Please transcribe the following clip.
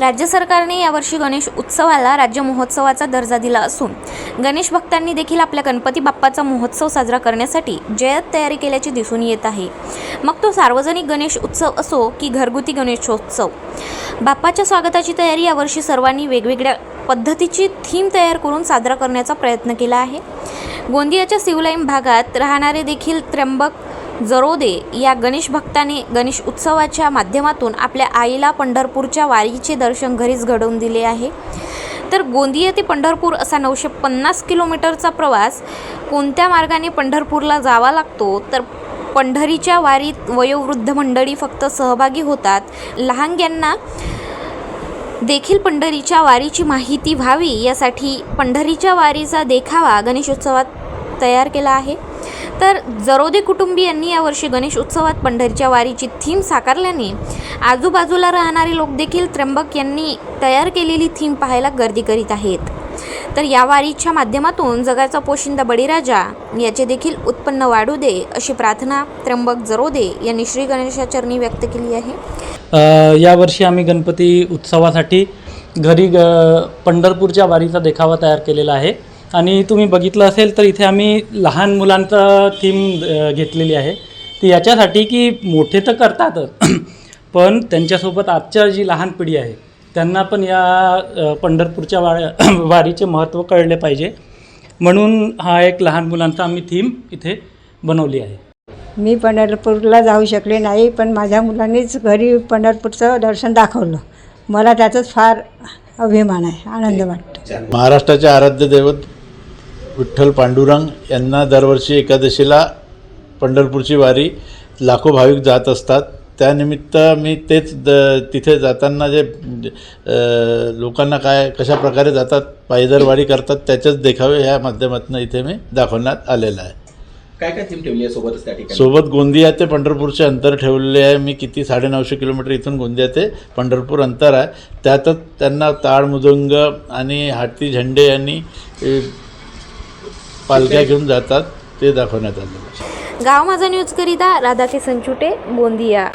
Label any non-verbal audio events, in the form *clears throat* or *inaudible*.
राज्य सरकारने यावर्षी गणेश उत्सवाला राज्य महोत्सवाचा दर्जा दिला असून गणेश भक्तांनी देखील आपल्या गणपती बाप्पाचा महोत्सव साजरा करण्यासाठी जयत तयारी केल्याचे दिसून येत आहे. मग तो सार्वजनिक गणेश उत्सव असो की घरगुती गणेशोत्सव. बाप्पाच्या स्वागताची तयारी यावर्षी सर्वांनी वेगवेगळ्या पद्धतीची थीम तयार करून साजरा करण्याचा प्रयत्न केला आहे. गोंदियाच्या सिवलाईम भागात राहणारे देखील त्र्यंबक जरोदे या गणेश भक्ताने गणेश उत्सवाच्या माध्यमातून आपल्या आईला पंढरपूरच्या वारीचे दर्शन घरीच घडवून दिले आहे. तर गोंदिया ते पंढरपूर असा नऊशे पन्नास किलोमीटरचा प्रवास कोणत्या मार्गाने पंढरपूरला जावा लागतो? तर पंढरीच्या वारीत वयोवृद्ध मंडळी फक्त सहभागी होतात. लहानग्यांना देखील पंढरीच्या वारीची माहिती व्हावी यासाठी पंढरीच्या वारीचा देखावा गणेशोत्सवात तयार केला आहे. तर जरोदे कुटुंबियांनी यावर्षी गणेश उत्सवात पंढरीच्या वारीची थीम साकारल्याने आजूबाजूला राहणारे लोक देखील त्र्यंबक यांनी तयार केलेली थीम पाहायला गर्दी करीत आहेत. तर या वारीच्या माध्यमातून जगाचा पोशिंदा बळीराजा याचे देखील उत्पन्न वाढू दे अशी प्रार्थना त्र्यंबक जरोदे यांनी श्री गणेशाचरणी व्यक्त केली आहे. यावर्षी आम्ही गणपती उत्सवासाठी घरी ग पंढरपूरच्या वारीचा देखावा तयार केलेला आहे. आणि तुम्ही बघितलं असेल तर इथे आम्ही लहान मुलांचा थीम घेतलेली आहे. ती याच्यासाठी की मोठे तर करतातच *clears throat* पण त्यांच्यासोबत आजच्या जी लहान पिढी आहे त्यांना पण या पंढरपूरच्या वा *clears throat* वारीचे महत्त्व कळले पाहिजे. म्हणून हा एक लहान मुलांचा आम्ही थीम इथे बनवली आहे. मी पंढरपूरला जाऊ शकले नाही पण माझ्या मुलांनीच घरी पंढरपूरचं दर्शन दाखवलं. मला त्याचाच फार अभिमान आहे आनंद वाटतो. महाराष्ट्राचे आराध्य दैवत विठ्ठल पांडुरंग यांना दरवर्षी एकादशीला पंढरपूरची वारी लाखो भाविक जात असतात. त्यानिमित्त मी तेच द तिथे जाताना जे लोकांना काय कशा प्रकारे जातात पायदरवारी करतात त्याचेच देखावे ह्या माध्यमातून इथे मी दाखवण्यात आलेला आहे. काय काय थीम ठेवली आहे सोबतच त्या ठिकाणी? सोबत गोंदिया ते पंढरपूरचे अंतर ठेवलेले आहे. मी किती साडेनऊशे किलोमीटर इथून गोंदिया ते पंढरपूर अंतर आहे. त्यातच त्यांना टाळ मृदंग आणि हाती झेंडे आणि ए, पालख्या घेऊन जातात ते दाखवण्यात आहे. गाव माझा न्यूजकरिता राधा के संचुटे गोंदिया